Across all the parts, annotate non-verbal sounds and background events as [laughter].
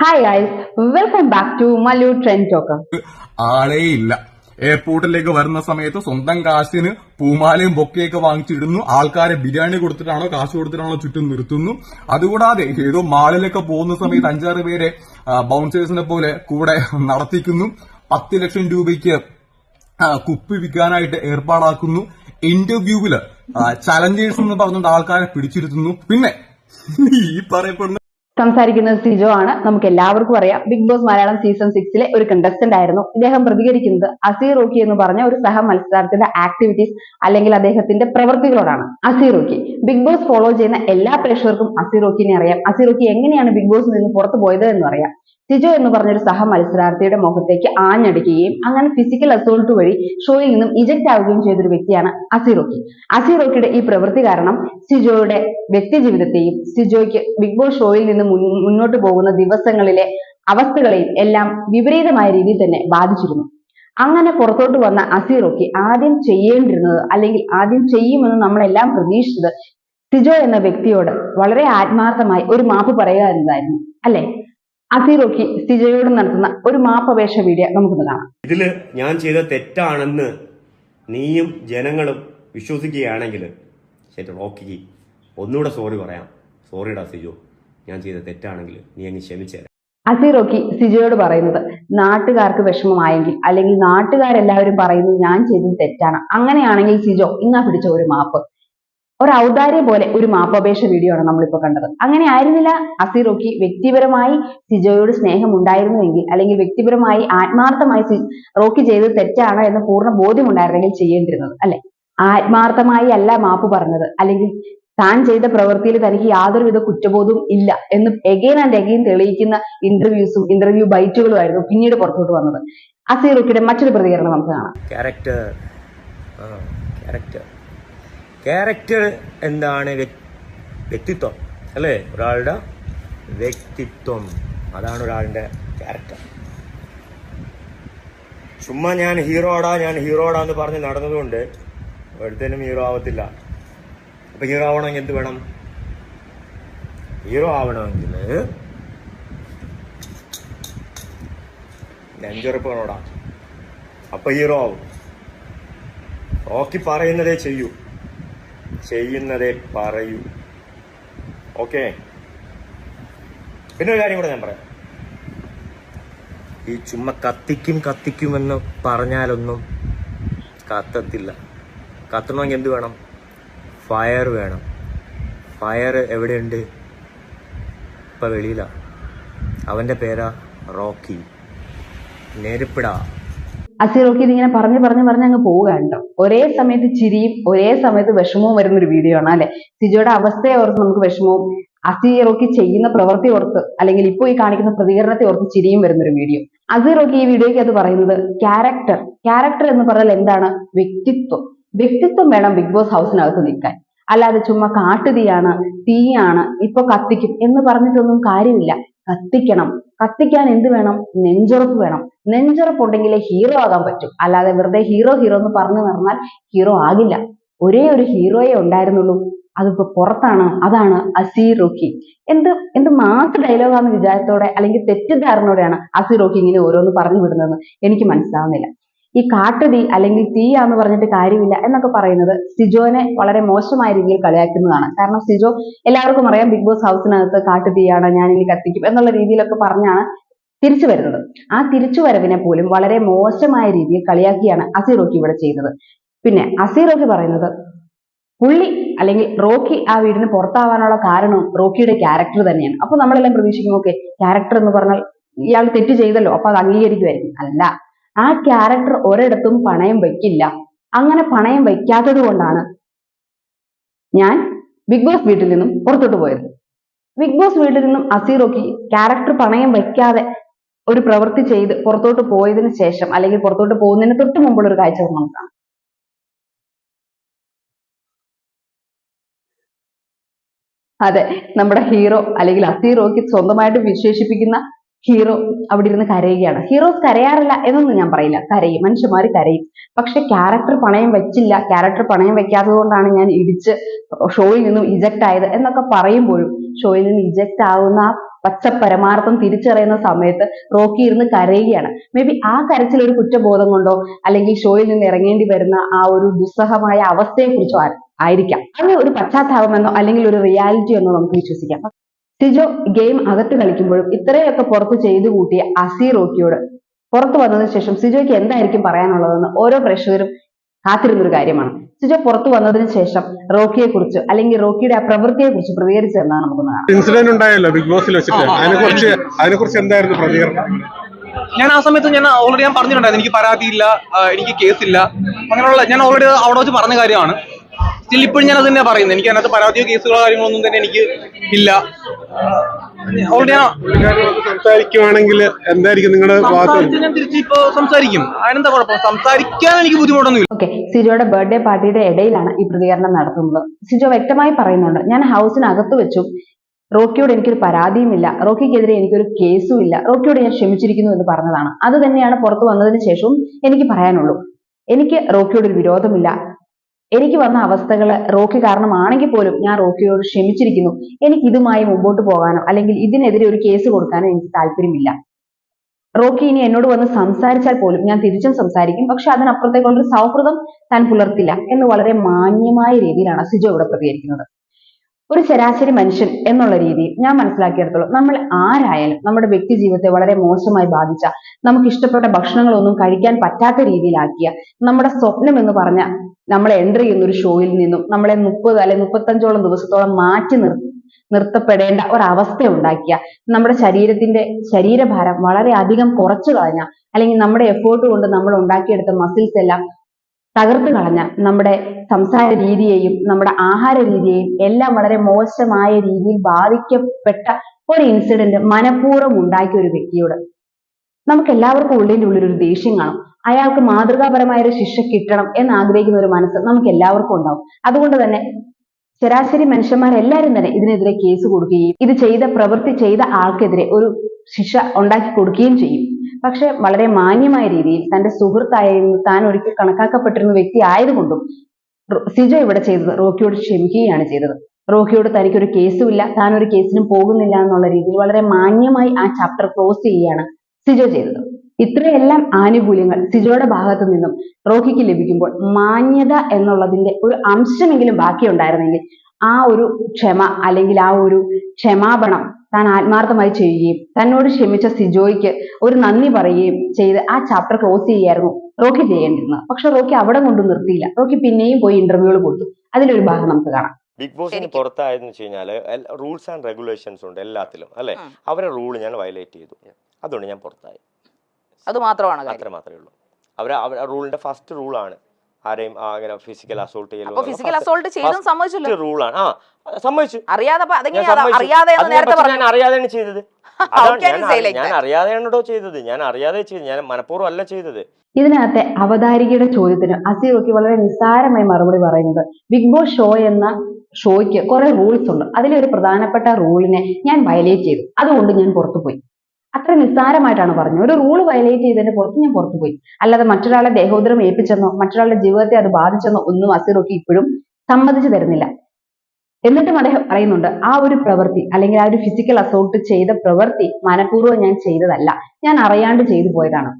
Hi guys welcome back to Mallu trend talker ആളേ ഇല്ല എയർപോർട്ടിലേക്ക് വരുന്ന സമയത്ത് സ്വന്തം കാശിന് പൂമാലയും ബൊക്കെയൊക്കെ വാങ്ങിച്ചിടുന്നു. ആൾക്കാരെ ബിരിയാണി കൊടുത്തിട്ടാണോ കാശ് കൊടുത്തിട്ടാണോ ചുറ്റും നിർത്തുന്നു. അതുകൂടാതെ ഏതോ മാളിലൊക്കെ പോകുന്ന സമയത്ത് അഞ്ചാറ് പേരെ ബൗൺസേഴ്സിനെ പോലെ കൂടെ നടത്തിക്കുന്നു. പത്ത് ലക്ഷം രൂപയ്ക്ക് കുപ്പി വിൽക്കാനായിട്ട് ഏർപ്പാടാക്കുന്നു. ഇന്റർവ്യൂവിൽ ചലഞ്ചേഴ്സ് എന്ന് പറഞ്ഞുകൊണ്ട് ആൾക്കാരെ പിടിച്ചിരുത്തുന്നു. പിന്നെ ഈ പറയപ്പെടുന്ന സംസാരിക്കുന്നത് സിജോ ആണ്. നമുക്ക് എല്ലാവർക്കും അറിയാം. ബിഗ് ബോസ് മലയാളം സീസൺ സിക്സിലെ ഒരു കണ്ടസ്റ്റന്റ് ആയിരുന്നു. ഇദ്ദേഹം പ്രതികരിക്കുന്നത് അസീർ റോക്കി എന്ന് പറഞ്ഞ ഒരു സഹ മത്സരാർത്ഥിയുടെ ആക്ടിവിറ്റീസ് അല്ലെങ്കിൽ അദ്ദേഹത്തിന്റെ പ്രവൃത്തികളോടാണ് അസീറോക്കി ബിഗ് ബോസ് ഫോളോ ചെയ്യുന്ന എല്ലാ പ്രേക്ഷകർക്കും അസീർ റോക്കിനെ അറിയാം. അസീർ റോക്കി എങ്ങനെയാണ് ബിഗ് ബോസിൽ നിന്ന് പുറത്തു പോയത് എന്ന് അറിയാം. സിജോ എന്ന് പറഞ്ഞൊരു സഹ മത്സരാർത്ഥിയുടെ മുഖത്തേക്ക് ആഞ്ഞടിക്കുകയും അങ്ങനെ ഫിസിക്കൽ അസോൾട്ട് വഴി ഷോയിൽ നിന്നും ഇജക്ട് ആവുകയും ചെയ്തൊരു വ്യക്തിയാണ് അസിറോക്കി അസിറോക്കിയുടെ ഈ പ്രവൃത്തി കാരണം സിജോയുടെ വ്യക്തി ജീവിതത്തെയും സിജോയ്ക്ക് ബിഗ് ബോസ് ഷോയിൽ നിന്ന് മുന്നോട്ട് പോകുന്ന ദിവസങ്ങളിലെ അവസ്ഥകളെയും എല്ലാം വിപരീതമായ രീതിയിൽ തന്നെ ബാധിച്ചിരുന്നു. അങ്ങനെ പുറത്തോട്ട് വന്ന അസിറോക്കി ആദ്യം ചെയ്യേണ്ടിരുന്നത് അല്ലെങ്കിൽ ആദ്യം ചെയ്യുമെന്ന് നമ്മളെല്ലാം പ്രതീക്ഷിച്ചത് സിജോ എന്ന വ്യക്തിയോട് വളരെ ആത്മാർത്ഥമായി ഒരു മാപ്പ് പറയുക എന്നതായിരുന്നു. അല്ലെ? അസീറോക്കി സിജയോട് നടത്തുന്ന ഒരു മാപ്പപേക്ഷ വീഡിയോ നമുക്കൊന്ന് കാണാം. ഇതിൽ ഞാൻ ചെയ്ത തെറ്റാണെന്ന് നീയും ജനങ്ങളും വിശ്വസിക്കുകയാണെങ്കിൽ ശരി റോക്കിക്ക് ഒന്നുകൂടെ സോറി പറയാം. സോറിടാ സിജു. ഞാൻ ചെയ്ത തെറ്റാണെങ്കിൽ നീ അങ്ങ് ക്ഷമിച്ചേരാം. അസീറോക്കി സിജയോട് പറയുന്നത് നാട്ടുകാർക്ക് വിഷമമായെങ്കിൽ അല്ലെങ്കിൽ നാട്ടുകാരെല്ലാവരും പറയുന്നത് ഞാൻ ചെയ്തത് തെറ്റാണ്. അങ്ങനെയാണെങ്കിൽ സിജോ ഇന്നാ പിടിച്ച ഒരു മാപ്പ്. ഒരു ഔദാര്യം പോലെ ഒരു മാപ്പപേക്ഷ വീഡിയോ ആണ് നമ്മളിപ്പോ കണ്ടത്. അങ്ങനെ ആയിരുന്നില്ല. അസീറോക്കി വ്യക്തിപരമായി സിജോയോട് സ്നേഹം ഉണ്ടായിരുന്നുവെങ്കിൽ അല്ലെങ്കിൽ വ്യക്തിപരമായി ആത്മാർത്ഥമായി റോക്കി ചെയ്തത് തെറ്റാണ് എന്ന് പൂർണ ബോധ്യം ഉണ്ടായിരുന്നെങ്കിൽ ചെയ്യേണ്ടിരുന്നത് അല്ലെ? ആത്മാർത്ഥമായി അല്ല മാപ്പ് പറഞ്ഞത്. അല്ലെങ്കിൽ താൻ ചെയ്ത പ്രവൃത്തിയിൽ തനിക്ക് യാതൊരുവിധ കുറ്റബോധവും ഇല്ല എന്ന് എഗെയിൻ ആൻഡ് എഗെയിൻ തെളിയിക്കുന്ന ഇന്റർവ്യൂസും ഇന്റർവ്യൂ ബൈറ്റുകളും ആയിരുന്നു പിന്നീട് പുറത്തോട്ട് വന്നത്. അസീറുക്കിയുടെ മറ്റൊരു പ്രതികരണം നമുക്ക് കാണാം. ക്യാരക്ടർ ക്യാരക്ടർ ക്യാരക്ടർ എന്താണ് വ്യക്തിത്വം അല്ലേ? ഒരാളുടെ വ്യക്തിത്വം. അതാണ് ഒരാളുടെ ക്യാരക്ടർ ചുമ്മാ ഞാൻ ഹീറോടാ ഞാൻ ഹീറോടാ എന്ന് പറഞ്ഞ് നടന്നതുകൊണ്ട് ഒരിടത്തേനും ഹീറോ ആവത്തില്ല. അപ്പൊ ഹീറോ ആവണമെങ്കിൽ എന്ത് വേണം? ഹീറോ ആവണമെങ്കിൽ നെഞ്ചുറപ്പ് വേണോടാ അപ്പൊ ഹീറോ ആവും. റോക്കി പറയുന്നതേ ചെയ്യൂ. ചെയ്യുന്നതേ പറയൂ. ഓക്കെ പിന്നെ ഒരു കാര്യം കൂടെ ഞാൻ പറയാം. ഈ ചുമ്മാ കത്തിക്കും കത്തിക്കുമെന്ന് പറഞ്ഞാലൊന്നും കത്തത്തില്ല. കത്തണമെങ്കിൽ എന്ത് വേണം? ഫയർ വേണം. ഫയർ എവിടെയുണ്ട്? ഇപ്പം വെളിയിലാണ് അവന്റെ പേരാ റോക്കി. നെരുപ്പിടാ. അസീറോക്കി ഇതിങ്ങനെ പറഞ്ഞ് പറഞ്ഞ് പറഞ്ഞ് അങ്ങ് പോവുകയുണ്ടോ ഒരേ സമയത്ത് ചിരിയും ഒരേ സമയത്ത് വിഷമവും വരുന്ന ഒരു വീഡിയോ ആണ് അല്ലെ? സിജോയുടെ അവസ്ഥയെ ഓർത്ത് നമുക്ക് വിഷമവും അസീറോക്കി ചെയ്യുന്ന പ്രവൃത്തി ഓർത്ത് അല്ലെങ്കിൽ ഇപ്പോൾ ഈ കാണിക്കുന്ന പ്രതികരണത്തെ ഓർത്ത് ചിരിയും വരുന്ന ഒരു വീഡിയോ അസീറോക്കി ഈ വീഡിയോയ്ക്ക് അത് പറയുന്നത് ക്യാരക്ടർ ക്യാരക്ടർ എന്ന് പറഞ്ഞാൽ എന്താണ്? വ്യക്തിത്വം. വ്യക്തിത്വം വേണം ബിഗ് ബോസ് ഹൗസിനകത്ത് നിൽക്കാൻ. അല്ലാതെ ചുമ്മാ കാട്ടുതീയാണ് തീയാണ് ഇപ്പൊ കത്തിക്കും എന്ന് പറഞ്ഞിട്ടൊന്നും കാര്യമില്ല. കത്തിക്കണം. കത്തിക്കാൻ എന്ത് വേണം? നെഞ്ചുറപ്പ് വേണം. നെഞ്ചുറപ്പ് ഉണ്ടെങ്കിലേ ഹീറോ ആകാൻ പറ്റും. അല്ലാതെ വെറുതെ ഹീറോ ഹീറോ എന്ന് പറഞ്ഞു നടന്നാൽ ഹീറോ ആകില്ല. ഒരേ ഒരു ഹീറോയെ ഉണ്ടായിരുന്നുള്ളൂ. അതിപ്പോ പുറത്താണ്. അതാണ് അസീറോക്കി. എന്ത് എന്ത് മാസ് ഡയലോഗാന്ന് വിചാരത്തോടെ അല്ലെങ്കിൽ തെറ്റിദ്ധാരണയോടെയാണ് അസീർ റോക്കി ഇങ്ങനെ ഓരോന്ന് പറഞ്ഞു വിടുന്നത് എനിക്ക് മനസ്സിലാവുന്നില്ല. ഈ കാട്ടുതീ അല്ലെങ്കിൽ തീയാന്ന് പറഞ്ഞിട്ട് കാര്യമില്ല എന്നൊക്കെ പറയുന്നത് സിജോനെ വളരെ മോശമായ രീതിയിൽ കളിയാക്കുന്നതാണ്. കാരണം സിജോ എല്ലാവർക്കും അറിയാം ബിഗ് ബോസ് ഹൗസിനകത്ത് കാട്ടുതീയാണ് ഞാൻ ഇനി കത്തിക്കും എന്നുള്ള രീതിയിലൊക്കെ പറഞ്ഞാണ് തിരിച്ചു വരുന്നത്. ആ തിരിച്ചു വരവിനെ പോലും വളരെ മോശമായ രീതിയിൽ കളിയാക്കിയാണ് അസീറോക്കി ഇവിടെ ചെയ്യുന്നത് പിന്നെ അസീറോക്കി പറയുന്നത് പുള്ളി അല്ലെങ്കിൽ റോക്കി ആ വീടിന് പുറത്താവാനുള്ള കാരണവും റോക്കിയുടെ ക്യാരക്ടർ തന്നെയാണ്. അപ്പൊ നമ്മളെല്ലാം പ്രതീക്ഷിക്കും ഓക്കെ ക്യാരക്ടർ എന്ന് പറഞ്ഞാൽ ഇയാൾ തെറ്റ് ചെയ്തല്ലോ അപ്പൊ അത് അംഗീകരിക്കുമായിരിക്കും. അല്ല ആ ക്യാരക്ടർ ഒരിടത്തും പണയം വയ്ക്കില്ല അങ്ങനെ പണയം വയ്ക്കാത്തത് കൊണ്ടാണ് ഞാൻ ബിഗ് ബോസ് വീട്ടിൽ നിന്നും പുറത്തോട്ട് പോയത്. ബിഗ് ബോസ് വീട്ടിൽ നിന്നും അസീറോക്കി ക്യാരക്ടർ പണയം വയ്ക്കാതെ ഒരു പ്രവൃത്തി ചെയ്ത് പുറത്തോട്ട് പോയതിന് ശേഷം അല്ലെങ്കിൽ പുറത്തോട്ട് പോകുന്നതിന് തൊട്ട് മുമ്പുള്ള ഒരു കാഴ്ച നമുക്ക് അതെ നമ്മുടെ ഹീറോ അല്ലെങ്കിൽ അസീറോക്ക് സ്വന്തമായിട്ട് വിശേഷിപ്പിക്കുന്ന ഹീറോ അവിടെ ഇരുന്ന് കരയുകയാണ്. ഹീറോസ് കരയാറില്ല എന്നൊന്നും ഞാൻ പറയില്ല. കരയും. മനുഷ്യന്മാർ കരയും. പക്ഷെ ക്യാരക്ടർ പണയം വെച്ചില്ല. ക്യാരക്ടർ പണയം വെക്കാത്തത് കൊണ്ടാണ് ഞാൻ ഇടിച്ച് ഷോയിൽ നിന്നും ഇജക്ട് ആയത് എന്നൊക്കെ പറയുമ്പോഴും ഷോയിൽ നിന്ന് ഇജക്ട് ആവുന്ന പച്ച പരമാർത്ഥം തിരിച്ചറിയുന്ന സമയത്ത് റോക്കി ഇരുന്ന് കരയുകയാണ്. മേ ബി ആ കരച്ചിൽ ഒരു കുറ്റബോധം കൊണ്ടോ അല്ലെങ്കിൽ ഷോയിൽ നിന്ന് ഇറങ്ങേണ്ടി വരുന്ന ആ ഒരു ദുസ്സഹമായ അവസ്ഥയെക്കുറിച്ചോ ആയിരിക്കാം. അത് ഒരു പശ്ചാത്താപമെന്നോ അല്ലെങ്കിൽ ഒരു റിയാലിറ്റി എന്നോ നമുക്ക് വിശ്വസിക്കാം. സിജോ ഗെയിം അകത്ത് കളിക്കുമ്പോഴും ഇത്രയൊക്കെ പുറത്ത് ചെയ്തു കൂട്ടിയ അസി റോക്കിയോട് പുറത്തു വന്നതിന് ശേഷം സിജോയ്ക്ക് എന്തായിരിക്കും പറയാനുള്ളതെന്ന് ഓരോ പ്രേക്ഷകരും കാത്തിരുന്നൊരു കാര്യമാണ്. സിജോ പുറത്തു വന്നതിന് ശേഷം റോക്കിയെ കുറിച്ച് അല്ലെങ്കിൽ റോക്കിയുടെ ആ പ്രവൃത്തിയെ കുറിച്ച് പ്രതികരിച്ചതെന്നാണ് നമുക്ക് ഇൻസിഡന്റ് ഉണ്ടായല്ലോ ബിഗ് ബോസിൽ വെച്ചിട്ട്. അതിനെ കുറിച്ച് അതിനെ കുറിച്ച് എന്തായിരുന്നു പ്രതികരണം? ഞാൻ ആ സമയത്ത് ഞാൻ ഓൾറെഡി ഞാൻ പറഞ്ഞിട്ടുണ്ടായിരുന്നു. എനിക്ക് പരാതിയില്ല എനിക്ക് കേസില്ല അങ്ങനെയുള്ള ഞാൻ ഓൾറെഡി അവിടെ വെച്ച് പറഞ്ഞ കാര്യമാണ്. സ്റ്റിൽ ഇപ്പോഴും ഞാൻ അത് തന്നെ പറയുന്നത്. എനിക്ക് അതിനകത്ത് പരാതിയോ കേസുകളോ കാര്യങ്ങളൊന്നും തന്നെ എനിക്ക് ഇല്ല. സംസാരിക്കുവാണെങ്കിൽ എന്തായിരിക്കും നിങ്ങളുടെ ഞാൻ തിരിച്ച് ഇപ്പൊ സംസാരിക്കും. അതിനെന്താ കുഴപ്പം? സംസാരിക്കാൻ എനിക്ക് ബുദ്ധിമുട്ടൊന്നുമില്ല ഓക്കെ സിജോയുടെ ബർത്ത്ഡേ പാർട്ടിയുടെ ഇടയിലാണ് ഈ പ്രതികരണം നടത്തുന്നത്. സിജോ വ്യക്തമായി പറയുന്നുണ്ട് ഞാൻ ഹൗസിനകത്ത് വെച്ചു. റോക്കിയോട് എനിക്കൊരു പരാതിയുമില്ല റോക്കിക്കെതിരെ എനിക്കൊരു കേസും ഇല്ല. റോക്കിയോട് ഞാൻ ക്ഷമിച്ചിരിക്കുന്നു എന്ന് പറഞ്ഞതാണ്. അത് തന്നെയാണ് പുറത്തു വന്നതിന് ശേഷവും എനിക്ക് പറയാനുള്ളൂ. എനിക്ക് റോക്കിയോട് ഒരു വിരോധമില്ല. എനിക്ക് വന്ന അവസ്ഥകൾ റോക്കി കാരണമാണെങ്കിൽ പോലും ഞാൻ റോക്കിയോട് ക്ഷമിച്ചിരിക്കുന്നു. എനിക്ക് ഇതുമായി മുമ്പോട്ട് പോകാനോ അല്ലെങ്കിൽ ഇതിനെതിരെ ഒരു കേസ് കൊടുക്കാനോ എനിക്ക് താല്പര്യമില്ല. റോക്കി ഇനി എന്നോട് വന്ന് സംസാരിച്ചാൽ പോലും ഞാൻ തിരിച്ചും സംസാരിക്കും. പക്ഷെ അതിനപ്പുറത്തേക്കുള്ളൊരു സൗഹൃദം താൻ പുലർത്തില്ല എന്ന് വളരെ മാന്യമായ രീതിയിലാണ് സിജോ ഇവിടെ പ്രതികരിക്കുന്നത്. ഒരു ശരാശരി മനുഷ്യൻ എന്നുള്ള രീതിയിൽ ഞാൻ മനസ്സിലാക്കിയെടുത്തോളം. നമ്മൾ ആരായാലും നമ്മുടെ വ്യക്തി ജീവിതത്തെ വളരെ മോശമായി ബാധിച്ച നമുക്ക് ഇഷ്ടപ്പെട്ട ഭക്ഷണങ്ങളൊന്നും കഴിക്കാൻ പറ്റാത്ത രീതിയിലാക്കിയ നമ്മുടെ സ്വപ്നം എന്ന് പറഞ്ഞ നമ്മളെ എന്റർ ചെയ്യുന്ന ഒരു ഷോയിൽ നിന്നും നമ്മളെ മുപ്പത് അല്ലെങ്കിൽ മുപ്പത്തഞ്ചോളം ദിവസത്തോളം മാറ്റി നിർ നിർത്തപ്പെടേണ്ട ഒരവസ്ഥ ഉണ്ടാക്കിയ നമ്മുടെ ശരീരത്തിന്റെ ശരീരഭാരം വളരെ അധികം കുറച്ചു കളഞ്ഞ അല്ലെങ്കിൽ നമ്മുടെ എഫേർട്ട് കൊണ്ട് നമ്മൾ ഉണ്ടാക്കിയെടുത്ത മസിൽസ് എല്ലാം തകർത്ത് കളഞ്ഞ നമ്മുടെ സംസാര രീതിയെയും നമ്മുടെ ആഹാര രീതിയെയും എല്ലാം വളരെ മോശമായ രീതിയിൽ ബാധിക്കപ്പെട്ട ഒരു ഇൻസിഡന്റ് മനഃപൂർവം ഉണ്ടാക്കിയ ഒരു വ്യക്തിയോട് നമുക്ക് എല്ലാവർക്കും ഉള്ളിന്റെ ഉള്ളിൽ ഒരു ദേഷ്യം കാണും. അയാൾക്ക് മാതൃകാപരമായ ഒരു ശിക്ഷ കിട്ടണം എന്ന് ആഗ്രഹിക്കുന്ന ഒരു മനസ്സ് നമുക്ക് എല്ലാവർക്കും ഉണ്ടാവും. അതുകൊണ്ട് തന്നെ ശരാശരി മനുഷ്യന്മാരെല്ലാവരും തന്നെ ഇതിനെതിരെ കേസ് കൊടുക്കുകയും ഇത് ചെയ്ത പ്രവൃത്തി ചെയ്ത ആൾക്കെതിരെ ഒരു ശിക്ഷ ഉണ്ടാക്കി കൊടുക്കുകയും ചെയ്യും. പക്ഷെ വളരെ മാന്യമായ രീതിയിൽ തന്റെ സുഹൃത്തായിരുന്നു താൻ ഒരിക്കൽ കണക്കാക്കപ്പെട്ടിരുന്ന വ്യക്തി ആയതുകൊണ്ടും സിജ ഇവിടെ ചെയ്തത് റോക്കിയോട് ക്ഷമിക്കുകയാണ് ചെയ്തത്. റോക്കിയോട് തനിക്കൊരു കേസുമില്ല താൻ ഒരു കേസിനും പോകുന്നില്ല എന്നുള്ള രീതിയിൽ വളരെ മാന്യമായി ആ ചാപ്റ്റർ ക്ലോസ് ചെയ്യുകയാണ് സിജോ ചെയ്തത്. ഇത്രയെല്ലാം ആനുകൂല്യങ്ങൾ സിജോയുടെ ഭാഗത്തു നിന്നും റോക്കിക്ക് ലഭിക്കുമ്പോൾ മാന്യത എന്നുള്ളതിന്റെ ഒരു അംശമെങ്കിലും ബാക്കിയുണ്ടായിരുന്നെങ്കിൽ ആ ഒരു ക്ഷമ അല്ലെങ്കിൽ ആ ഒരു ക്ഷമാപണം താൻ ആത്മാർത്ഥമായി ചെയ്യുകയും തന്നോട് ക്ഷമിച്ച സിജോയ്ക്ക് ഒരു നന്ദി പറയുകയും ചെയ്ത് ആ ചാപ്റ്റർ ക്ലോസ് ചെയ്യായിരുന്നു റോക്കി ചെയ്യേണ്ടിരുന്നത്. പക്ഷെ റോക്കി അവിടെ കൊണ്ടു നിർത്തിയില്ല. റോക്കി പിന്നെയും പോയി ഇന്റർവ്യൂകൾ കൊടുത്തു. അതിലൊരു ഭാഗം നമുക്ക് കാണാം. ബിഗ് ബോസിന് ഇനി പുറത്തായെന്ന് വെച്ച് കഴിഞ്ഞാൽ റൂൾസ് ആൻഡ് റെഗുലേഷൻസ് ഉണ്ട് എല്ലാത്തിലും അല്ലെ. അവരെ റൂൾ ഞാൻ വയലേറ്റ് ചെയ്തു. അതുകൊണ്ട് ഞാൻ പുറത്തായി. അത് മാത്രമാണ് കാര്യം. അത്ര മാത്രമേ ഉള്ളൂ. അവർ റൂളിന്റെ ഫസ്റ്റ് റൂളാണ് ആരെയും ആ, അങ്ങനെ ഫിസിക്കൽ അസോൾട്ട് അപ്പൊ ഫിസിക്കൽ അസോൾട്ട് ചെയ്തും സമ്മതിച്ചല്ലോ. റൂളാണ് ആ അത് സമ്മതിച്ചു. അറിയാതെ. അറിയാതെ എന്ന് നേരത്തെ പറഞ്ഞു ഞാൻ അറിയാതെയാണ് ചെയ്തത്. [laughs] ഞാൻ? അറിയാതെയാണോ ചെയ്തത്? ഞാൻ അറിയാതെ ചെയ്തത്. ഞാൻ മനഃപൂർവം അല്ല ചെയ്തത്. ഇതിനകത്തെ അവതാരികയുടെ ചോദ്യത്തിന് അസീറോക്കി വളരെ നിസ്സാരമായി മറുപടി പറയുന്നത് ബിഗ് ബോസ് ഷോ എന്ന ഷോയ്ക്ക് കുറെ റൂൾസ് ഉണ്ട്. അതിലെ ഒരു പ്രധാനപ്പെട്ട റൂളിനെ ഞാൻ വയലേറ്റ് ചെയ്തു. അതുകൊണ്ട് ഞാൻ പുറത്തുപോയി. അത്ര നിസ്സാരമായിട്ടാണ് പറഞ്ഞത്. ഒരു റൂൾ വയലേറ്റ് ചെയ്തതിന്റെ പുറത്ത് ഞാൻ പുറത്തു പോയി. അല്ലാതെ മറ്റൊരാളെ ദേഹോദരം ഏൽപ്പിച്ചെന്നോ മറ്റൊരാളുടെ ജീവിതത്തെ അത് ബാധിച്ചെന്നോ ഒന്നും അസിറൊക്കെ ഇപ്പോഴും സമ്മതിച്ചു തരുന്നില്ല. എന്നിട്ടും അദ്ദേഹം പറയുന്നുണ്ട് ആ ഒരു പ്രവൃത്തി അല്ലെങ്കിൽ ആ ഒരു ഫിസിക്കൽ അസോൾട്ട് ചെയ്ത പ്രവൃത്തി മനഃപൂർവം ഞാൻ ചെയ്തതല്ല. ഞാൻ അറിയാണ്ട് ചെയ്തു പോയതാണ്.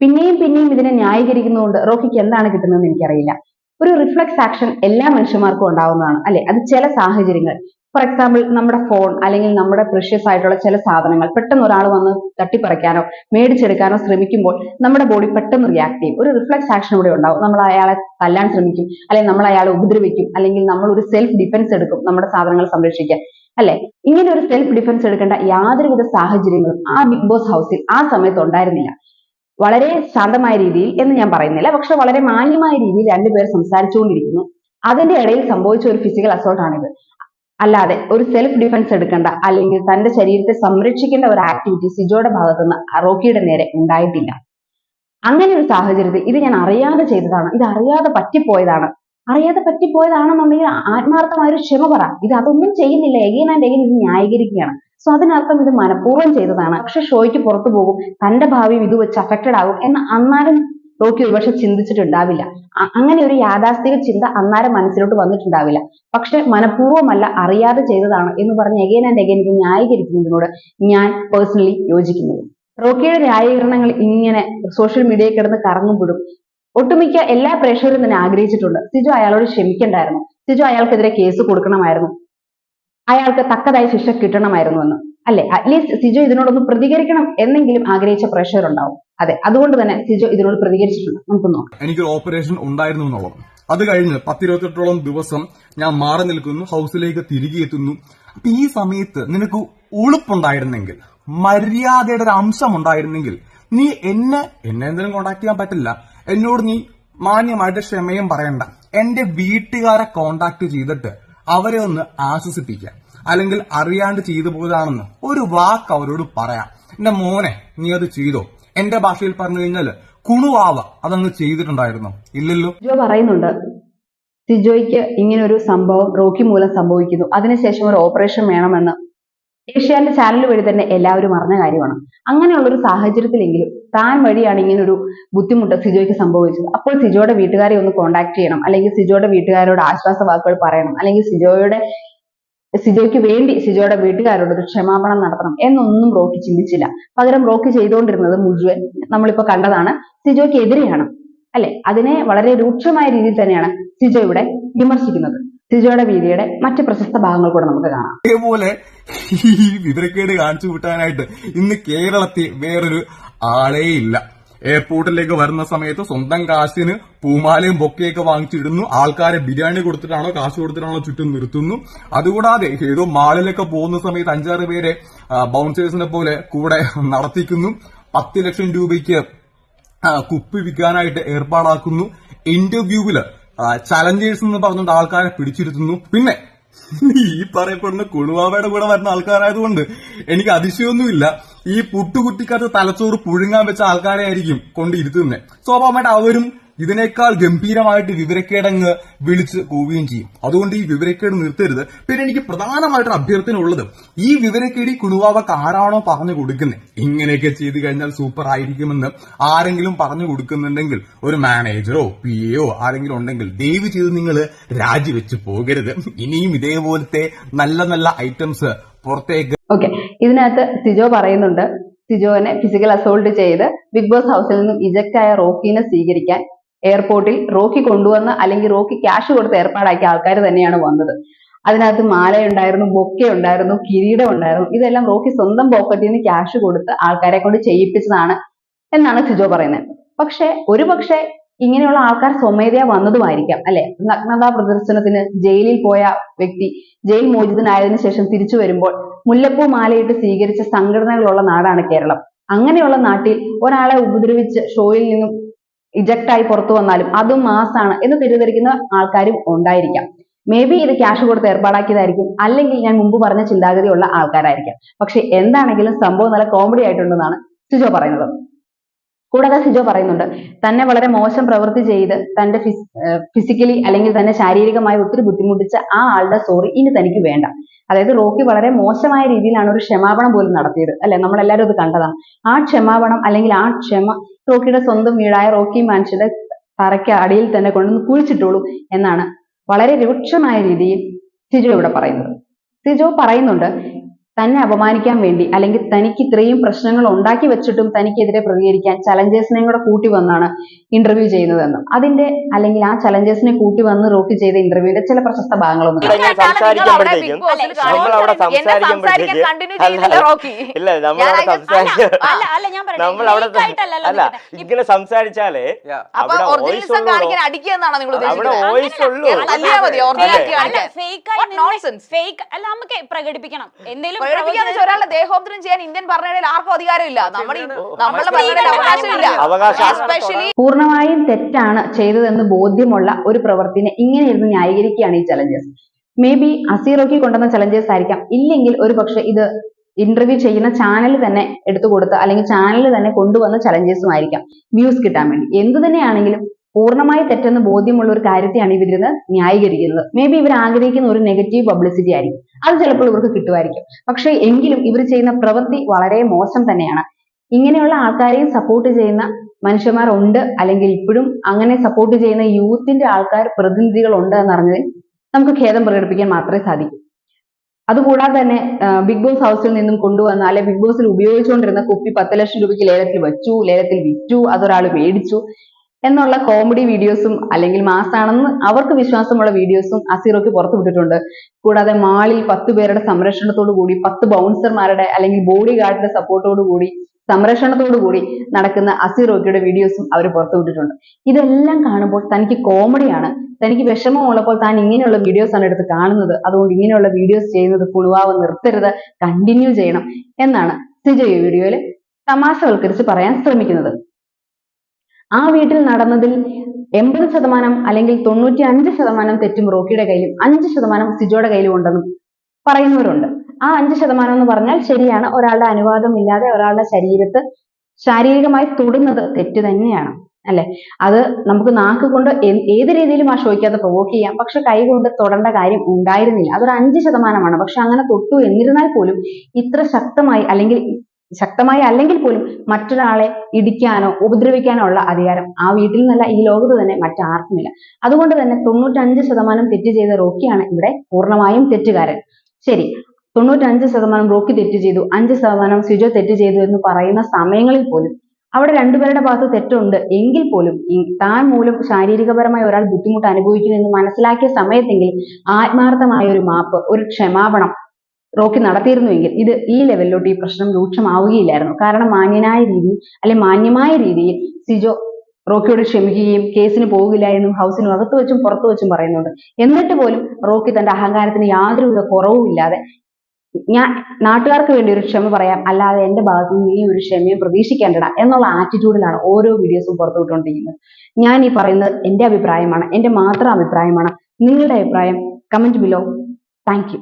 പിന്നെയും പിന്നെയും ഇതിനെ ന്യായീകരിക്കുന്നതുകൊണ്ട് റോക്കിക്ക് എന്താണ് കിട്ടുന്നതെന്ന് എനിക്കറിയില്ല. ഒരു റിഫ്ലക്സ് ആക്ഷൻ എല്ലാ മനുഷ്യന്മാർക്കും ഉണ്ടാവുന്നതാണ്. അല്ലെ? അത് ചില സാഹചര്യങ്ങൾ. ഫോർ എക്സാമ്പിൾ നമ്മുടെ ഫോൺ അല്ലെങ്കിൽ നമ്മുടെ പ്രഷ്യസ് ആയിട്ടുള്ള ചില സാധനങ്ങൾ പെട്ടെന്ന് ഒരാൾ വന്ന് തട്ടിപ്പറിക്കാനോ മേടിച്ചെടുക്കാനോ ശ്രമിക്കുമ്പോൾ നമ്മുടെ ബോഡി പെട്ടെന്ന് റിയാക്ട് ചെയ്യും. ഒരു റിഫ്ലക്സ് ആക്ഷൻ ഇവിടെ ഉണ്ടാവും. നമ്മൾ അയാളെ തല്ലാൻ ശ്രമിക്കും. അല്ലെങ്കിൽ നമ്മൾ അയാളെ ഉപദ്രവിക്കും. അല്ലെങ്കിൽ നമ്മൾ ഒരു സെൽഫ് ഡിഫൻസ് എടുക്കും നമ്മുടെ സാധനങ്ങൾ സംരക്ഷിക്കാൻ. അല്ലെ? ഇങ്ങനെ ഒരു സെൽഫ് ഡിഫൻസ് എടുക്കേണ്ട യാതൊരുവിധ സാഹചര്യങ്ങളും ആ ബിഗ് ബോസ് ഹൗസിൽ ആ സമയത്ത് ഉണ്ടായിരുന്നില്ല. വളരെ ശാന്തമായ രീതിയിൽ എന്ന് ഞാൻ പറയുന്നില്ല. പക്ഷെ വളരെ മാന്യമായ രീതിയിൽ രണ്ടുപേർ സംസാരിച്ചുകൊണ്ടിരിക്കുന്നു. അതിന്റെ ഇടയിൽ സംഭവിച്ച ഒരു ഫിസിക്കൽ അസോൾട്ട് ആണിത്. അല്ലാതെ ഒരു സെൽഫ് ഡിഫൻസ് എടുക്കേണ്ട. അല്ലെങ്കിൽ തന്റെ ശരീരത്തെ സംരക്ഷിക്കേണ്ട ഒരു ആക്ടിവിറ്റി സിജോയുടെ ഭാഗത്തുനിന്ന് റോക്കിയുടെ നേരെ ഉണ്ടായിട്ടില്ല. അങ്ങനെ ഒരു സാഹചര്യത്തിൽ ഇത് ഞാൻ അറിയാതെ ചെയ്തതാണ്. ഇത് അറിയാതെ പറ്റിപ്പോയതാണ്. അറിയാതെ പറ്റിപ്പോയതാണെന്നുണ്ടെങ്കിൽ ആത്മാർത്ഥമായ ഒരു ക്ഷമ പറ. ഇത് അതൊന്നും ചെയ്യുന്നില്ല. എഗൈൻ ആൻഡ് എഗൈൻ ഇത് ന്യായീകരിക്കുകയാണ്. സോ അതിനർത്ഥം ഇത് മനഃപൂർവം ചെയ്തതാണ്. പക്ഷെ ഷോയ്ക്ക് പുറത്തു പോകും. തന്റെ ഭാവി ഇത് വെച്ച് അഫക്റ്റഡ് ആകും എന്ന് അന്നാലും റോക്കി ഒരുപക്ഷെ ചിന്തിച്ചിട്ടുണ്ടാവില്ല. അങ്ങനെ ഒരു യാഥാസ്ഥിക ചിന്ത അന്നേരം മനസ്സിലോട്ട് വന്നിട്ടുണ്ടാവില്ല. പക്ഷെ മനഃപൂർവമല്ല അറിയാതെ ചെയ്തതാണ് എന്ന് പറഞ്ഞ് എഗൈൻ ആൻഡ് എഗൈൻ ഇത് ന്യായീകരിക്കുന്നതിനോട് ഞാൻ പേഴ്സണലി യോജിക്കുന്നില്ല. റോക്കിയുടെ ന്യായീകരണങ്ങൾ ഇങ്ങനെ സോഷ്യൽ മീഡിയയിൽ കിടന്ന് കറങ്ങുമ്പോഴും ഒട്ടുമിക്ക എല്ലാ പ്രേക്ഷകരും തന്നെ ആഗ്രഹിച്ചിട്ടുണ്ട്. സിജു അയാളോട് ക്ഷമിക്കണ്ടായിരുന്നു. സിജു അയാൾക്കെതിരെ കേസ് കൊടുക്കണമായിരുന്നു. അയാൾക്ക് തക്കതായ ശിക്ഷ കിട്ടണമായിരുന്നു എന്ന്. അല്ലെ? അറ്റ്ലീസ്റ്റ് സിജു ഇതിനോടൊന്ന് പ്രതികരിക്കണം എന്നെങ്കിലും ആഗ്രഹിച്ച പ്രേക്ഷകരുണ്ടാവും. അതെ അതുകൊണ്ട് തന്നെ സിജോ ഇതിനോട് പ്രതികരിച്ചിട്ടുണ്ട്. നമുക്ക് നോക്കാം. എനിക്കൊരു ഓപ്പറേഷൻ ഉണ്ടായിരുന്നു എന്നുള്ളത്. അത് കഴിഞ്ഞ് പത്തിരുപത്തെട്ടോളം ദിവസം ഞാൻ മാറി നിൽക്കുന്നു ഹൗസിലേക്ക് തിരികെ എത്തുന്നു. അപ്പൊ ഈ സമയത്ത് നിനക്ക് ഉളുപ്പുണ്ടായിരുന്നെങ്കിൽ മര്യാദയുടെ ഒരു അംശം ഉണ്ടായിരുന്നെങ്കിൽ നീ എന്നെ എന്നെ എന്തെങ്കിലും കോണ്ടാക്ട് ചെയ്യാൻ പറ്റില്ല. എന്നോട് നീ മാന്യമായിട്ട് ക്ഷമയും പറയണ്ട. എന്റെ വീട്ടുകാരെ കോണ്ടാക്ട് ചെയ്തിട്ട് അവരെ ഒന്ന് ആശ്വസിപ്പിക്കുക. അല്ലെങ്കിൽ അറിയാണ്ട് ചെയ്തു പോയതാണെന്ന് ഒരു വാക്ക് അവരോട് പറയാം. എന്റെ മോനെ നീ അത് ചെയ്തോ? എന്റെ ഭാഷയിൽ പറഞ്ഞു കഴിഞ്ഞാൽ കുണുവാവ അതങ്ങ് ചെയ്തിട്ടുണ്ടായിരുന്നു. ഇല്ലല്ലോ. സിജോ പറയുന്നുണ്ട്. സിജോയ്ക്ക് ഇങ്ങനെ ഒരു സംഭവം റോക്കി മൂലം സംഭവിക്കുന്നു. അതിനുശേഷം ഒരു ഓപ്പറേഷൻ വേണമെന്ന്. ഏഷ്യാന്റെ ചാനൽ വഴി തന്നെ എല്ലാവരും അറിഞ്ഞ കാര്യമാണ്. അങ്ങനെയുള്ള ഒരു സാഹചര്യത്തിലെങ്കിലും താൻ വഴിയാണ് ഒരു ബുദ്ധിമുട്ട് സിജോയ്ക്ക് സംഭവിച്ചത്. അപ്പോൾ സിജോയുടെ വീട്ടുകാരെ ഒന്ന് കോണ്ടാക്ട് ചെയ്യണം. അല്ലെങ്കിൽ സിജോയുടെ വീട്ടുകാരോട് ആശ്വാസ വാക്കുകൾ പറയണം. അല്ലെങ്കിൽ സിജോയുടെ സിജോയ്ക്ക് വേണ്ടി സിജോയുടെ വീട്ടുകാരോട് ഒരു ക്ഷമാപണം നടത്തണം എന്നൊന്നും റോക്കി ചിന്തിച്ചില്ല. പകരം റോക്കി ചെയ്തുകൊണ്ടിരുന്നത് മുഴുവൻ നമ്മളിപ്പോ കണ്ടതാണ്. സിജോയ്ക്ക് എതിരെയാണ്. അല്ലെ? അതിനെ വളരെ രൂക്ഷമായ രീതിയിൽ തന്നെയാണ് സിജോ ഇവിടെ വിമർശിക്കുന്നത്. സിജോയുടെ വീതിയുടെ മറ്റ് പ്രശസ്ത ഭാഗങ്ങൾ കൂടെ നമുക്ക് കാണാം. അതേപോലെ ഈ വിവരക്കേട് കാണിച്ചു വിട്ടാനായിട്ട് ഇന്ന് കേരളത്തിൽ വേറൊരു ആളേ ഇല്ല എയർപോർട്ടിലേക്ക് വരുന്ന സമയത്ത് സ്വന്തം കാശിന് പൂമാലയും ബൊക്കെയൊക്കെ വാങ്ങിച്ചിടുന്നു. ആൾക്കാരെ ബിരിയാണി കൊടുത്തിട്ടാണോ കാശ് കൊടുത്തിട്ടാണോ ചുറ്റും നിർത്തുന്നു. അതുകൂടാതെ ഏതോ മാളിലൊക്കെ പോകുന്ന സമയത്ത് അഞ്ചാറ് പേരെ ബൗൺസേഴ്സിനെ പോലെ കൂടെ നടത്തിക്കുന്നു. പത്ത് ലക്ഷം രൂപയ്ക്ക് കുപ്പി വിൽക്കാനായിട്ട് ഏർപ്പാടാക്കുന്നു. ഇന്റർവ്യൂവിൽ ചലഞ്ചേഴ്സ് എന്ന് പറഞ്ഞുകൊണ്ട് ആൾക്കാരെ പിടിച്ചിരുത്തുന്നു. പിന്നെ ഈ പറയപ്പെടുന്ന കുണുവാവയുടെ കൂടെ വരുന്ന ആൾക്കാരായതുകൊണ്ട് എനിക്ക് അതിശയമൊന്നുമില്ല. ഈ പുട്ടുകുട്ടിക്കകത്ത് തലച്ചോറ് പുഴുങ്ങാൻ വെച്ച ആൾക്കാരെ ആയിരിക്കും കൊണ്ടിരുത്തുന്നത് സ്വാഭാവികമായിട്ട് അവരും ഇതിനേക്കാൾ ഗംഭീരമായിട്ട് വിവരക്കേടങ്ങ് വിളിച്ച് പോവുകയും ചെയ്യും. അതുകൊണ്ട് ഈ വിവരക്കേട് നിർത്തരുത്. പിന്നെ എനിക്ക് പ്രധാനമായിട്ടൊരു അഭ്യർത്ഥന ഉള്ളത് ഈ വിവരക്കേടി കുണുവാവക്ക് ആരാണോ പറഞ്ഞു കൊടുക്കുന്നത് ഇങ്ങനെയൊക്കെ ചെയ്തു കഴിഞ്ഞാൽ സൂപ്പർ ആയിരിക്കുമെന്ന് ആരെങ്കിലും പറഞ്ഞു കൊടുക്കുന്നുണ്ടെങ്കിൽ ഒരു മാനേജറോ പി എയോ ആരെങ്കിലും ഉണ്ടെങ്കിൽ ദയവ് ചെയ്ത് നിങ്ങൾ രാജിവെച്ച് പോകരുത്. ഇനിയും ഇതേപോലത്തെ നല്ല നല്ല ഐറ്റംസ് പുറത്തേക്ക്. ഓക്കെ ഇതിനകത്ത് സിജോ പറയുന്നുണ്ട്. സിജോനെ ഫിസിക്കൽ അസോൾട്ട് ചെയ്ത് ബിഗ് ബോസ് ഹൗസിൽ നിന്നും ഇജക്റ്റ് ആയ റോക്കിനെ സ്വീകരിക്കാൻ എയർപോർട്ടിൽ റോക്കി കൊണ്ടുവന്ന് അല്ലെങ്കിൽ റോക്കി ക്യാഷ് കൊടുത്ത് ഏർപ്പാടാക്കിയ ആൾക്കാർ തന്നെയാണ് വന്നത്. അതിനകത്ത് മാല ഉണ്ടായിരുന്നു ബൊക്കെ ഉണ്ടായിരുന്നു കിരീടം ഉണ്ടായിരുന്നു ഇതെല്ലാം റോക്കി സ്വന്തം പോക്കറ്റിൽ നിന്ന് ക്യാഷ് കൊടുത്ത് ആൾക്കാരെ കൊണ്ട് ചെയ്യിപ്പിച്ചതാണ് എന്നാണ് സിജോ പറയുന്നത്. പക്ഷെ ഒരു പക്ഷെ ഇങ്ങനെയുള്ള ആൾക്കാർ സ്വമേധയാ വന്നതുമായിരിക്കാം അല്ലെ? നഗ്നതാ പ്രദർശനത്തിന് ജയിലിൽ പോയ വ്യക്തി ജയിൽ മോചിതനായതിനു ശേഷം തിരിച്ചു വരുമ്പോൾ മുല്ലപ്പൂ മാലയിട്ട് സ്വീകരിച്ച സംഘടനകളുള്ള നാടാണ് കേരളം. അങ്ങനെയുള്ള നാട്ടിൽ ഒരാളെ ഉപദ്രവിച്ച് ഷോയിൽ നിന്നും ഇജക്റ്റ് ആയി പുറത്തു വന്നാലും അതും മാസാണ് എന്ന് തെറ്റിദ്ധരിക്കുന്ന ആൾക്കാരും ഉണ്ടായിരിക്കാം. മേ ബി ഇത് ക്യാഷ് കൊടുത്ത് ഏർപ്പാടാക്കിയതായിരിക്കും അല്ലെങ്കിൽ ഞാൻ മുമ്പ് പറഞ്ഞ ചിന്താഗതിയുള്ള ആൾക്കാരായിരിക്കാം. പക്ഷെ എന്താണെങ്കിലും സംഭവം നല്ല കോമഡി ആയിട്ടുണ്ടെന്നാണ് സിജോ പറയുന്നത്. കൂടാതെ സിജോ പറയുന്നുണ്ട് തന്നെ വളരെ മോശം പ്രവൃത്തി ചെയ്ത് തന്റെ ഫിസിക്കലി അല്ലെങ്കിൽ തന്നെ ശാരീരികമായി ഒത്തിരി ബുദ്ധിമുട്ടിച്ച ആ ആളുടെ സോറി ഇനി തനിക്ക് വേണ്ട. അതായത് റോക്കി വളരെ മോശമായ രീതിയിലാണ് ഒരു ക്ഷമാപണം പോലും നടത്തിയത്. അല്ലെ? നമ്മൾ എല്ലാവരും അത് കണ്ടതാണ് ആ ക്ഷമാപണം അല്ലെങ്കിൽ ആ ക്ഷമ റോക്കിയുടെ സ്വന്തം വീടായ റോക്കി മാൻഷന്റെ തറയ്ക്ക് അടിയിൽ തന്നെ കൊണ്ടുവന്ന് കുഴിച്ചിട്ടോളൂ എന്നാണ് വളരെ രൂക്ഷമായ രീതിയിൽ സിജോ ഇവിടെ പറയുന്നത്. സിജോ പറയുന്നുണ്ട് തന്നെ അപമാനിക്കാൻ വേണ്ടി അല്ലെങ്കിൽ തനിക്ക് ഇത്രയും പ്രശ്നങ്ങൾ ഉണ്ടാക്കി വെച്ചിട്ടും തനിക്കെതിരെ പ്രതികരിക്കാൻ ചലഞ്ചേഴ്സിനെയും കൂടെ കൂട്ടി വന്നാണ് ഇന്റർവ്യൂ ചെയ്യുന്നതെന്നും അതിന്റെ അല്ലെങ്കിൽ ആ ചലഞ്ചേഴ്സിനെ കൂട്ടി വന്ന് റോക്കി ചെയ്ത ഇന്റർവ്യൂവിന്റെ ചില പ്രശസ്ത ഭാഗങ്ങളൊന്നും. ഇല്ല നമ്മൾ അവിടെ അല്ല അല്ല ഞാൻ പറയട്ടെ നമ്മൾ അവിടെ ആയിട്ടല്ലല്ലോ ഇങ്ങനെ സംസാരിച്ചാലേ അവിടെ വോയിസ് ഉള്ളൂ? ഫേക്ക് അല്ല നമുക്ക് പ്രകടിപ്പിക്കണം എന്തെങ്കിലും പ്രകടിപ്പിക്കാന്ന് ഒരാളുടെ ദേഹോപദ്രം ചെയ്യാൻ ഇന്ത്യൻ ഭരണഘടനയിൽ ആർക്കും അധികാരമില്ല. നമ്മുടെ ഈ- നമ്മളുടെ ഭരണഘടനയിൽ അവകാശമില്ല. എസ്പെഷ്യലി പൂർണമായും തെറ്റാണ് ചെയ്തതെന്ന് ബോധ്യമുള്ള ഒരു പ്രവൃത്തിനെ ഇങ്ങനെ ഇരുന്ന് ന്യായീകരിക്കുകയാണ് ഈ ചലഞ്ചസ് മേ ബി അസീറോക്കി കൊണ്ടുവന്ന ചലഞ്ചേഴ്സ് ആയിരിക്കാം. ഇല്ലെങ്കിൽ ഒരു പക്ഷെ ഇത് ഇന്റർവ്യൂ ചെയ്യുന്ന ചാനൽ തന്നെ എടുത്തു കൊടുത്ത് അല്ലെങ്കിൽ ചാനൽ തന്നെ കൊണ്ടുവന്ന ചലഞ്ചേഴ്സും ആയിരിക്കാം വ്യൂസ് കിട്ടാൻ വേണ്ടി. എന്ത് തന്നെയാണെങ്കിലും പൂർണമായി തെറ്റെന്ന് ബോധ്യമുള്ള ഒരു കാര്യത്തെയാണ് ഇവരിന്ന് ന്യായീകരിക്കുന്നത്. മേ ബി ഇവർ ആഗ്രഹിക്കുന്ന ഒരു നെഗറ്റീവ് പബ്ലിസിറ്റി ആയിരിക്കും. അത് ചിലപ്പോൾ ഇവർക്ക് കിട്ടുമായിരിക്കും. പക്ഷെ എങ്കിലും ഇവർ ചെയ്യുന്ന പ്രവൃത്തി വളരെ മോശം തന്നെയാണ്. ഇങ്ങനെയുള്ള ആൾക്കാരെയും സപ്പോർട്ട് ചെയ്യുന്ന മനുഷ്യന്മാർ ഉണ്ട്. അല്ലെങ്കിൽ ഇപ്പോഴും അങ്ങനെ സപ്പോർട്ട് ചെയ്യുന്ന യൂത്തിന്റെ ആൾക്കാർ പ്രതിനിധികൾ ഉണ്ട് എന്നറിഞ്ഞതിൽ നമുക്ക് ഖേദം പ്രകടിപ്പിക്കാൻ മാത്രമേ സാധിക്കൂ. അതുകൂടാതെ തന്നെ ബിഗ് ബോസ് ഹൗസിൽ നിന്നും കൊണ്ടുവന്ന അല്ലെ ബിഗ് ബോസിൽ ഉപയോഗിച്ചുകൊണ്ടിരുന്ന കുപ്പി പത്ത് ലക്ഷം രൂപയ്ക്ക് ലേലത്തിൽ വെച്ചു ലേലത്തിൽ വിറ്റു അതൊരാൾ മേടിച്ചു. എന്നുള്ള കോമഡി വീഡിയോസും അല്ലെങ്കിൽ മാസാണെന്ന് അവർക്ക് വിശ്വാസമുള്ള വീഡിയോസും അസീറോക്ക് പുറത്തു വിട്ടിട്ടുണ്ട്. കൂടാതെ മാളിൽ പത്ത് പേരുടെ സംരക്ഷണത്തോടു കൂടി പത്ത് ബൗൺസർമാരുടെ അല്ലെങ്കിൽ ബോഡി ഗാർഡിന്റെ സപ്പോർട്ടോടു കൂടി സംരക്ഷണത്തോടു കൂടി നടക്കുന്ന അസീറോക്കിയുടെ വീഡിയോസും അവർ പുറത്തു വിട്ടിട്ടുണ്ട്. ഇതെല്ലാം കാണുമ്പോൾ തനിക്ക് കോമഡിയാണ് തനിക്ക് വിഷമമുള്ളപ്പോൾ താൻ ഇങ്ങനെയുള്ള വീഡിയോസ് ആണ് എടുത്ത് കാണുന്നത്. അതുകൊണ്ട് ഇങ്ങനെയുള്ള വീഡിയോസ് ചെയ്യുന്നത് കുണുവാവ് നിർത്തരുത് കണ്ടിന്യൂ ചെയ്യണം എന്നാണ് സിജോ വീഡിയോയിൽ തമാശവൽക്കരിച്ച് പറയാൻ ശ്രമിക്കുന്നത്. ആ വീട്ടിൽ നടന്നതിൽ എൺപത് ശതമാനം അല്ലെങ്കിൽ തൊണ്ണൂറ്റി അഞ്ച് ശതമാനം തെറ്റും റോക്കിയുടെ കയ്യിലും അഞ്ച് ശതമാനം സിജോയുടെ കയ്യിലും ഉണ്ടെന്നും പറയുന്നവരുണ്ട്. ആ അഞ്ച് ശതമാനം എന്ന് പറഞ്ഞാൽ ശരിയാണ്. ഒരാളുടെ അനുവാദം ഇല്ലാതെ ഒരാളുടെ ശരീരത്ത് ശാരീരികമായി തൊടുന്നത് തെറ്റ് തന്നെയാണ്. അല്ലെ? അത് നമുക്ക് നാക്ക് കൊണ്ട് ഏത് രീതിയിലും ആ ഷോയ്ക്കകത്ത് പ്രൊവോക്ക് ചെയ്യാം. പക്ഷെ കൈ കൊണ്ട് തൊടേണ്ട കാര്യം ഉണ്ടായിരുന്നില്ല. അതൊരു അഞ്ച് ശതമാനമാണ്. പക്ഷെ അങ്ങനെ തൊട്ടു എന്നിരുന്നാൽ പോലും ഇത്ര ശക്തമായി അല്ലെങ്കിൽ ശക്തമായി അല്ലെങ്കിൽ പോലും മറ്റൊരാളെ ഇടിക്കാനോ ഉപദ്രവിക്കാനോ ഉള്ള അധികാരം ആ വീട്ടിൽ നിന്നല്ല ഈ ലോകത്ത് തന്നെ മറ്റാർക്കുമില്ല. അതുകൊണ്ട് തന്നെ തൊണ്ണൂറ്റഞ്ച് ശതമാനം തെറ്റ് ചെയ്ത റോക്കിയാണ് ഇവിടെ പൂർണമായും തെറ്റുകാരൻ. ശരി തൊണ്ണൂറ്റഞ്ച് ശതമാനം റോക്കി തെറ്റ് ചെയ്തു അഞ്ച് ശതമാനം സിജോ തെറ്റ് ചെയ്തു എന്ന് പറയുന്ന സമയങ്ങളിൽ പോലും അവിടെ രണ്ടുപേരുടെ ഭാഗത്ത് തെറ്റുണ്ട് എങ്കിൽ പോലും താൻ മൂലം ശാരീരികപരമായി ഒരാൾ ബുദ്ധിമുട്ട് അനുഭവിക്കുന്നു എന്ന് മനസ്സിലാക്കിയ സമയത്തെങ്കിലും ആത്മാർത്ഥമായ ഒരു മാപ്പ് ഒരു ക്ഷമാപണം റോക്കി നടത്തിയിരുന്നുവെങ്കിൽ ഇത് ഈ ലെവലിലോട്ട് ഈ പ്രശ്നം രൂക്ഷമാവുകയില്ലായിരുന്നു. കാരണം മാന്യനായ രീതിയിൽ അല്ലെ മാന്യമായ രീതിയിൽ സിജോ റോക്കിയോട് ക്ഷമിക്കുകയും കേസിന് പോകില്ല എന്നും ഹൗസിന് അകത്ത് വെച്ചും പുറത്തു വെച്ചും പറയുന്നുണ്ട്. എന്നിട്ട് പോലും റോക്കി തന്റെ അഹങ്കാരത്തിന് യാതൊരുവിധ കുറവുമില്ലാതെ ഞാൻ നാട്ടുകാർക്ക് വേണ്ടി ഒരു ക്ഷമ പറയാം അല്ലാതെ എന്റെ ഭാഗത്ത് നിന്ന് ഈ ഒരു ക്ഷമയും പ്രതീക്ഷിക്കേണ്ടട എന്നുള്ള ആറ്റിറ്റ്യൂഡിലാണ് ഓരോ വീഡിയോസും പുറത്തു വിട്ടുകൊണ്ടിരിക്കുന്നത്. ഞാൻ ഈ പറയുന്നത് എന്റെ അഭിപ്രായമാണ് എന്റെ മാത്രം അഭിപ്രായമാണ്. നിങ്ങളുടെ അഭിപ്രായം കമന്റ് ബിലോ താങ്ക്